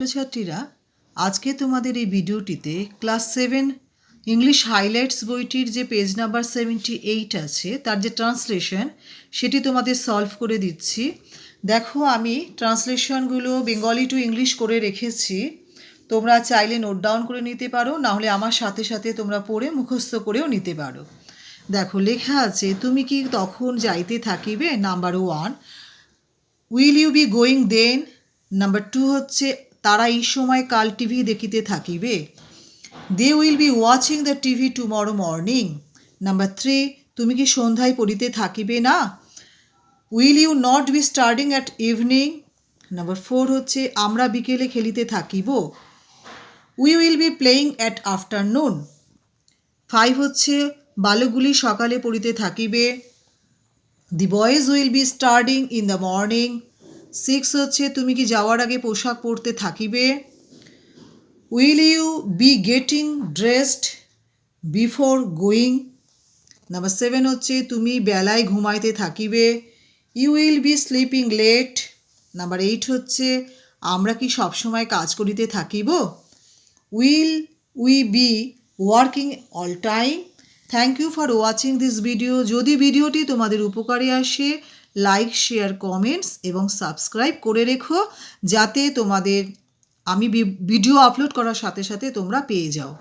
ছাত্রছাত্রীরা, আজকে তোমাদের এই ভিডিওটিতে ক্লাস সেভেন ইংলিশ হাইলাইটস বইটির যে পেজ নাম্বার সেভেন্টি এইট আছে, তার যে ট্রান্সলেশন, সেটি তোমাদের সলভ করে দিচ্ছি। দেখো, আমি ট্রান্সলেশনগুলো বেঙ্গলি টু ইংলিশ করে রেখেছি। তোমরা চাইলে নোট ডাউন করে নিতে পারো, না হলে আমার সাথে সাথে তোমরা পড়ে মুখস্থ করেও নিতে পারো। দেখো, লেখা আছে, তুমি কি তখন যাইতে থাকিবে? Number one will you be going then number two হচ্ছে তারা এই সময় কাল টিভি দেখিতে থাকিবে। They will be watching the TV tomorrow morning number three তুমি কি সন্ধ্যায় পড়িতে থাকিবে না? Will you not be starting at evening number four হচ্ছে, আমরা বিকেলে খেলিতে থাকিব। We will be playing at afternoon five হচ্ছে, বালকগুলি সকালে পড়িতে থাকিবে। The boys will be starting in the morning six হচ্ছে, তুমি কি যাওয়ার আগে পোশাক পরতে থাকিবে? Will you be getting dressed before going number seven হচ্ছে, তুমি বেলায় ঘুমাইতে থাকিবে। You will be sleeping late number eight হচ্ছে, আমরা কি সবসময় কাজ করিতে থাকিব? Will we be working all time thank you for watching this video যদি ভিডিওটি তোমাদের উপকারে আসে লাইক শেয়ার কমেন্টস এবং সাবস্ক্রাইব করে রেখো যাতে তোমাদের আমি ভিডিও আপলোড করার সাথে সাথে তোমরা পেয়ে যাও।